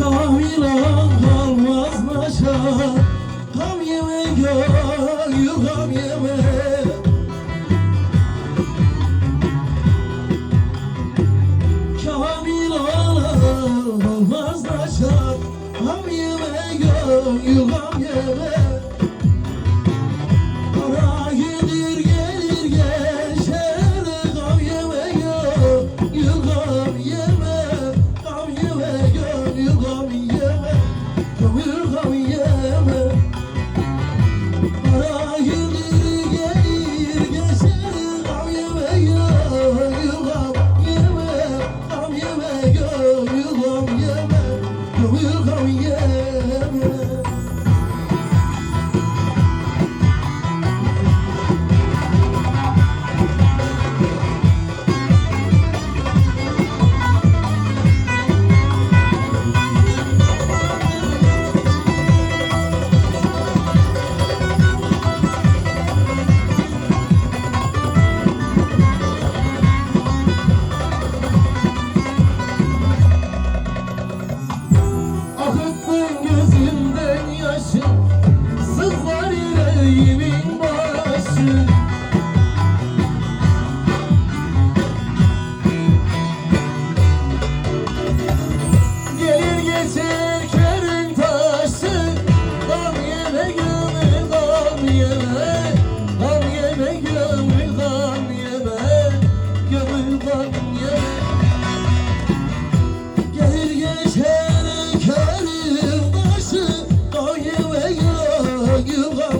Kamila kalmaz başa. Kam yeme yeme. Kamila kalmaz başa. Kam yeme yeme. Gönül gam gönül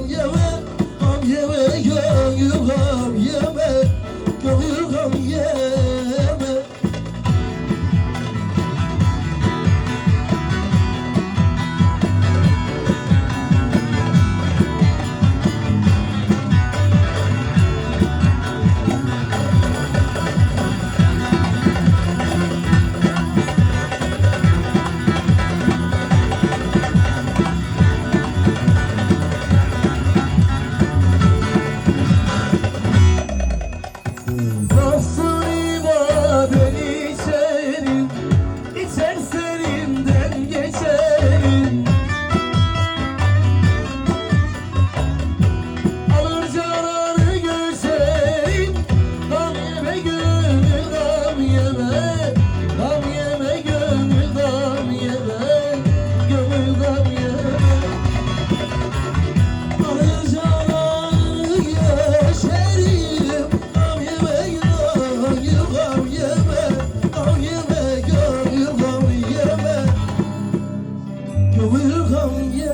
Yeah. you.